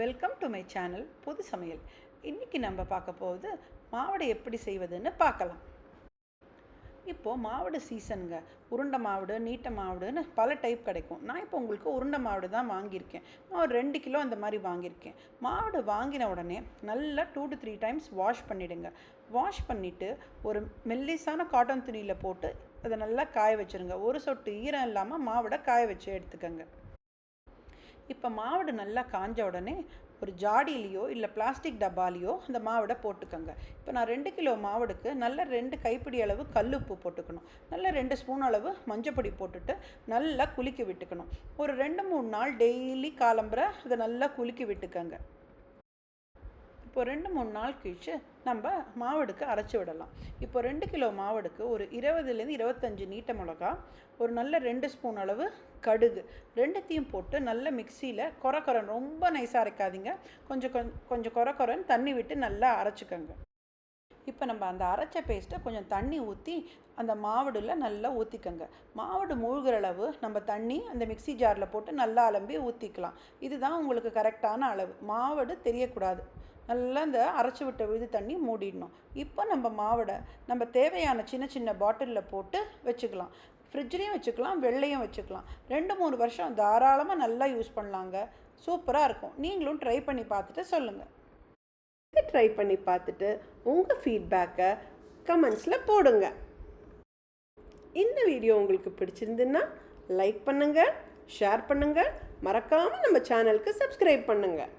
Welcome to my channel புது சமையல். இன்றைக்கி நம்ம பார்க்க போகுது மாவடை எப்படி செய்வதுன்னு பார்க்கலாம். இப்போது மாவடு சீசனுங்க. உருண்டை மாவடு நீட்ட மாவடுன்னு பல டைப் கிடைக்கும். நான் இப்போ உங்களுக்கு உருண்டை மாவடு தான் வாங்கியிருக்கேன். நான் ஒரு ரெண்டு கிலோ அந்த மாதிரி வாங்கியிருக்கேன். மாவடு வாங்கின உடனே நல்லா two to three times wash பண்ணிவிடுங்க வாஷ் பண்ணிவிட்டு ஒரு மெல்லிசான காட்டன் துணியில் போட்டு அதை நல்லா காய வச்சுருங்க. ஒரு சொட்டு ஈரம் இல்லாமல் மாவடை காய வச்சு எடுத்துக்கோங்க. இப்போ மாவடு நல்லா காஞ்ச உடனே ஒரு ஜாடியிலையோ இல்லை பிளாஸ்டிக் டப்பாலேயோ அந்த மாவடை போட்டுக்கோங்க. இப்போ நான் ரெண்டு கிலோ மாவடுக்கு நல்ல ரெண்டு கைப்பிடி அளவு கல்லுப்பு போட்டுக்கணும். நல்ல ரெண்டு ஸ்பூன் அளவு மஞ்சப்பொடி போட்டுட்டு நல்லா குலுக்கி விட்டுக்கணும். ஒரு ரெண்டு மூணு நாள் டெய்லி காலம்புற அதை நல்லா குலுக்கி விட்டுக்கோங்க. இப்போ ரெண்டு மூணு நாள் கழிச்சு நம்ம மாவடுக்கு அரைச்சி விடலாம். இப்போ ரெண்டு கிலோ மாவடுக்கு ஒரு இருபதுலேருந்து இருபத்தஞ்சி நீட்ட மிளகா ஒரு நல்ல ரெண்டு ஸ்பூன் அளவு கடுகு. ரெண்டுத்தையும் போட்டு நல்ல மிக்சியில் கொர கொரன் ரொம்ப நைஸாக அரைக்காதீங்க. கொஞ்சம் கொஞ்சம் கொஞ்சம் கொர கொரன்னு தண்ணி விட்டு நல்லா அரைச்சிக்கோங்க. இப்போ நம்ம அந்த அரைச்ச பேஸ்ட்டை கொஞ்சம் தண்ணி ஊற்றி அந்த மாவடில் நல்லா ஊற்றிக்கோங்க மாவடு மூழ்கிற அளவு நம்ம தண்ணி அந்த மிக்சி ஜாரில் போட்டு நல்லா அலம்பி ஊற்றிக்கலாம் இதுதான் உங்களுக்கு கரெக்டான அளவு. மாவடு தெரியக்கூடாது. நல்லா இந்த அரைச்சி விட்ட விழுது தண்ணி மூடிடணும். இப்போ நம்ம மாவடை நம்ம தேவையான சின்ன சின்ன பாட்டிலில் போட்டு வச்சுக்கலாம். ஃப்ரிட்ஜ்லேயும் வச்சுக்கலாம் வெள்ளையும் வச்சுக்கலாம். ரெண்டு மூணு வருஷம் தாராளமாக நல்லா யூஸ் பண்ணலாங்க. சூப்பராக இருக்கும். நீங்களும் ட்ரை பண்ணி பார்த்துட்டு சொல்லுங்கள் இதை ட்ரை பண்ணி பார்த்துட்டு உங்கள் ஃபீட்பேக்கை கமெண்ட்ஸில் போடுங்க. இந்த வீடியோ உங்களுக்கு பிடிச்சிருந்துன்னா லைக் பண்ணுங்கள் ஷேர் பண்ணுங்கள் மறக்காமல் நம்ம சேனலுக்கு சப்ஸ்கிரைப் பண்ணுங்கள்